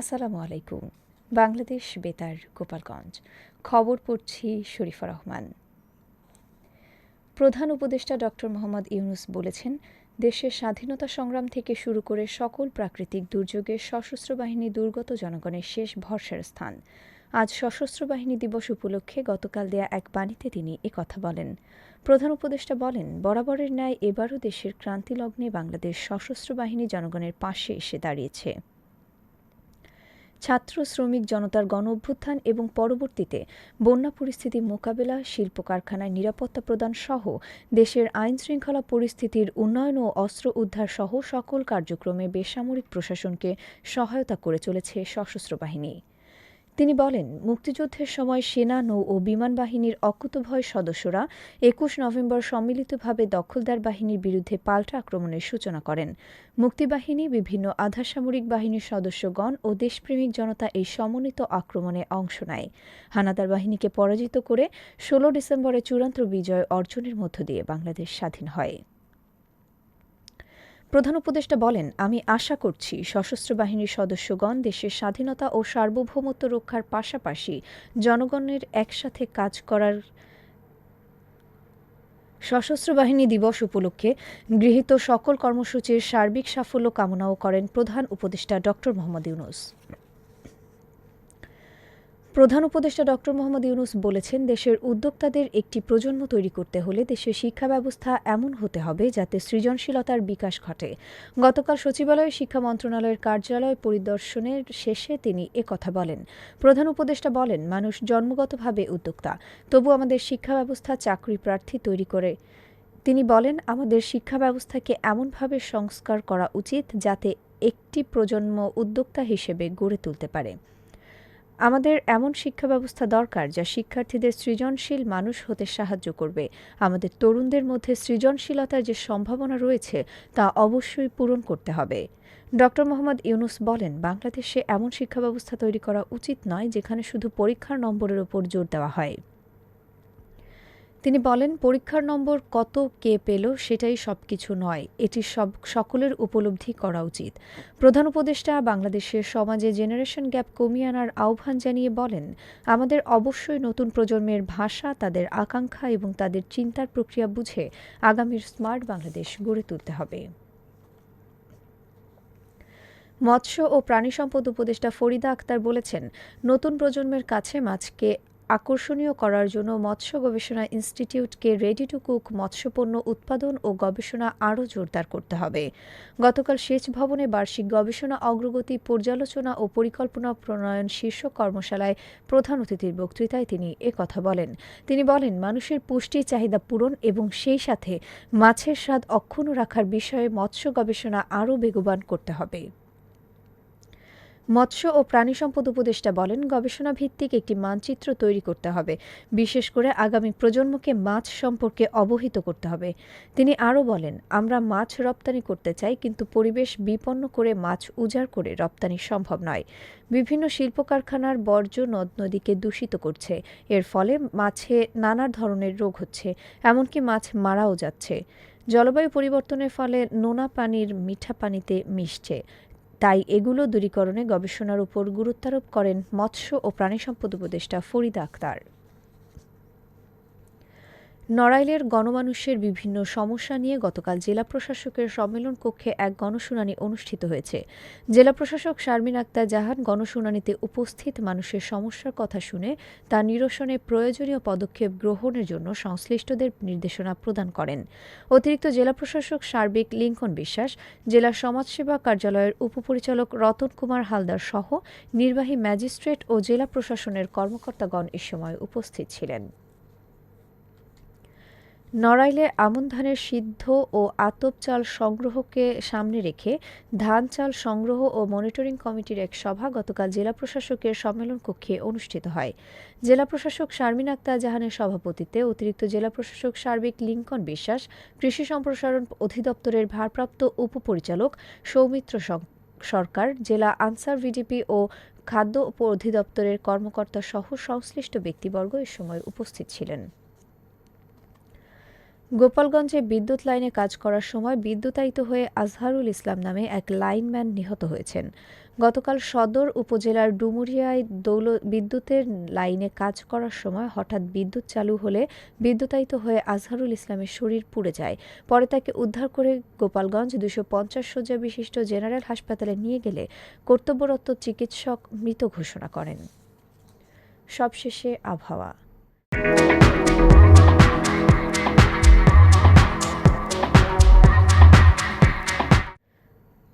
আসসালামু আলাইকুম। বাংলাদেশ বেতার, গোপালগঞ্জ। খবর পড়ছি শরীফা রহমান। প্রধান উপদেষ্টা ডক্টর মোহাম্মদ ইউনুস বলেছেন, দেশের স্বাধীনতা সংগ্রাম থেকে শুরু করে সকল প্রাকৃতিক দুর্যোগে সশস্ত্র বাহিনী দুর্গত জনগণের শেষ ভরসার স্থান। আজ সশস্ত্র বাহিনী দিবস উপলক্ষে গতকাল দেয়া এক বাণীতে তিনি একথা বলেন। প্রধান উপদেষ্টা বলেন, বরাবরের ন্যায় এবারও দেশের ক্রান্তিলগ্নে বাংলাদেশ সশস্ত্র বাহিনী জনগণের পাশে এসে দাঁড়িয়েছে। ছাত্র শ্রমিক জনতার গণ অভ্যুত্থান এবং পরবর্তীতে বন্যা পরিস্থিতি মোকাবেলা, শিল্প কারখানায় নিরাপত্তা প্রদান সহ দেশের আইন শৃঙ্খলা পরিস্থিতির উন্নয়ন ও অস্ত্র উদ্ধার সহ সকল কার্যক্রমে বেসামরিক প্রশাসনকে সহায়তা করে চলেছে সশস্ত্র বাহিনী। তিনি বলেন, মুক্তিযুদ্ধের সময় সেনা নৌ ও বিমান বাহিনীর অকুতভয় সদস্যরা একুশ নভেম্বর সম্মিলিতভাবে দখলদার বাহিনীর বিরুদ্ধে পাল্টা আক্রমণের সূচনা করেন। মুক্তিবাহিনী, বিভিন্ন আধাসামরিক বাহিনীর সদস্যগণ ও দেশপ্রেমিক জনতা এই সমন্বিত আক্রমণে অংশ নেয়। হানাদার বাহিনীকে পরাজিত করে ষোলো ডিসেম্বরে চূড়ান্ত বিজয় অর্জনের মধ্য দিয়ে বাংলাদেশ স্বাধীন হয়। প্রধান উপদেষ্টা বলেন, আমি আশা করছি সশস্ত্র বাহিনীর সদস্যগণ দেশের স্বাধীনতা ও সার্বভৌমত্ব রক্ষার পাশাপাশি জনগণের একসাথে কাজ করার সশস্ত্র বাহিনী দিবস উপলক্ষে গৃহীত সকল কর্মসূচির সার্বিক সাফল্য কামনাও করেন প্রধান উপদেষ্টা ড মোহাম্মদ ইউনুস। প্রধান উপদেষ্টা ড. মোহাম্মদ ইউনুস বলেছেন, দেশের উদ্যোক্তাদের একটি প্রজন্ম তৈরি করতে হলে দেশের শিক্ষা ব্যবস্থা এমন হতে হবে যাতে সৃজনশীলতার বিকাশ ঘটে। গতকাল সচিবালয়ে শিক্ষা মন্ত্রণালয়ের কার্যালয় পরিদর্শনের শেষে তিনি একথা বলেন। প্রধান উপদেষ্টা বলেন, মানুষ জন্মগতভাবে উদ্যোক্তা, তবু আমাদের শিক্ষা ব্যবস্থা চাকরি প্রার্থী তৈরি করে। তিনি বলেন, আমাদের শিক্ষা ব্যবস্থাকে এমনভাবে সংস্কার করা উচিত যাতে একটি প্রজন্ম উদ্যোক্তা হিসেবে গড়ে তুলতে পারে। আমাদের এমন শিক্ষা ব্যবস্থা দরকার যা শিক্ষার্থীদের সৃজনশীল মানুষ হতে সাহায্য করবে। আমাদের তরুণদের মধ্যে সৃজনশীলতার যে সম্ভাবনা রয়েছে, তা অবশ্যই পূরণ করতে হবে। ড. মোহাম্মদ ইউনুস বলেন, বাংলাদেশে এমন শিক্ষা ব্যবস্থা তৈরি করা উচিত নয় যেখানে শুধু পরীক্ষার নম্বরের উপর জোর দেওয়া হয়। তিনি বলেন, পরীক্ষার নম্বর কত কে পেল সেটাই সবকিছু নয়। এটি সব, সকলের উপলব্ধি করা উচিত। প্রধান উপদেষ্টা বাংলাদেশের সমাজে জেনারেশন গ্যাপ কমিয়ে আনার আহ্বান জানিয়ে বলেন, আমাদের অবশ্যই নতুন প্রজন্মের ভাষা, তাদের আকাঙ্ক্ষা এবং তাদের চিন্তার প্রক্রিয়া বুঝে আগামীর স্মার্ট বাংলাদেশ গড়ে তুলতে হবে। মৎস্য ও প্রাণী সম্পদ উপদেষ্টা ফরিদা আক্তার বলেছেন, নতুন প্রজন্মের কাছে মাছকে আকর্ষণীয় করার জন্য মৎস্য গবেষণা ইনস্টিটিউটকে রেডি টু কুক মৎস্যপণ্য উৎপাদন ও গবেষণা আরও জোরদার করতে হবে। গতকাল সেচ ভবনে বার্ষিক গবেষণা অগ্রগতি পর্যালোচনা ও পরিকল্পনা প্রণয়ন শীর্ষক কর্মশালায় প্রধান অতিথির বক্তৃতায় তিনি কথা বলেন। তিনি বলেন, মানুষের পুষ্টির চাহিদা পূরণ এবং সেই সাথে মাছের স্বাদ অক্ষুণ্ণ রাখার বিষয়ে মৎস্য গবেষণা আরও বেগবান করতে হবে। মৎস্য ও প্রাণী সম্পদ উপদেষ্টা বলেন গবেষণা ভিত্তিক একটি মানচিত্র তৈরি করতে হবে। বিশেষ করে আগামী প্রজন্মকে মাছ সম্পর্কে অবহিত করতে হবে। তিনি আরও বলেন, আমরা মাছ রপ্তানি করতে চাই, কিন্তু পরিবেশ বিপন্ন করে মাছ উজাড় করে রপ্তানি সম্ভব নয়। বিভিন্ন শিল্প কারখানার বর্জ্য নদ নদীকে দূষিত করছে। এর ফলে মাছে নানা ধরনের রোগ হচ্ছে, এমনকি মাছ মারাও যাচ্ছে। জলবায়ু পরিবর্তনের ফলে নোনা পানির মিঠা পানিতে মিশছে। তাই এগুলো দূরীকরণে গবেষণার উপর গুরুত্বারোপ করেন মৎস্য ও প্রাণী সম্পদ উপদেষ্টা ফরিদা আক্তার। নড়াইলের গণমানুষের বিভিন্ন সমস্যা নিয়ে গতকাল জেলা প্রশাসকের সম্মেলন কক্ষে এক গণশুনানি অনুষ্ঠিত হয়েছে। জেলা প্রশাসক শারমিন আক্তার জাহান গণশুনানিতে উপস্থিত মানুষের সমস্যার কথা শুনে তা নিরসনে প্রয়োজনীয় পদক্ষেপ গ্রহণের জন্য সংশ্লিষ্টদের নির্দেশনা প্রদান করেন। অতিরিক্ত জেলা প্রশাসক সার্বিক লিঙ্কন বিশ্বাস, জেলা সমাজসেবা কার্যালয়ের উপপরিচালক রতন কুমার হালদার সহ নির্বাহী ম্যাজিস্ট্রেট ও জেলা প্রশাসনের কর্মকর্তাগণ এ সময় উপস্থিত ছিলেন। নড়াইলে আমন ধানের সিদ্ধ ও আতপ চাল সংগ্রহকে সামনে রেখে ধান চাল সংগ্রহ ও মনিটরিং কমিটির এক সভা গতকাল জেলা প্রশাসকের সম্মেলন কক্ষে অনুষ্ঠিত হয়। জেলা প্রশাসক শারমিন আক্তার জাহানের সভাপতিত্বে অতিরিক্ত জেলা প্রশাসক সার্বিক লিঙ্কন বিশ্বাস, কৃষি সম্প্রসারণ অধিদপ্তরের ভারপ্রাপ্ত উপপরিচালক সৌমিত্র সরকার, জেলা আনসার ভিডিপি ও খাদ্য অধিদপ্তরের কর্মকর্তা সহ সংশ্লিষ্ট ব্যক্তিবর্গ এ সময় উপস্থিত ছিলেন। গোপালগঞ্জে বিদ্যুৎ লাইনে কাজ করার সময় বিদ্যুতায়িত হয়ে আজহারুল ইসলাম নামে এক লাইনম্যান নিহত হয়েছেন। গতকাল সদর উপজেলার ডুমুরিয়ায় দৌল বিদ্যুতের লাইনে কাজ করার সময় হঠাৎ বিদ্যুৎ চালু হলে বিদ্যুতায়িত হয়ে আজহারুল ইসলামের শরীর পুড়ে যায়। পরে তাকে উদ্ধার করে গোপালগঞ্জ দুশো পঞ্চাশ শয্যা বিশিষ্ট জেনারেল হাসপাতালে নিয়ে গেলে কর্তব্যরত চিকিৎসক মৃত ঘোষণা করেন। সবশেষে আবহাওয়া।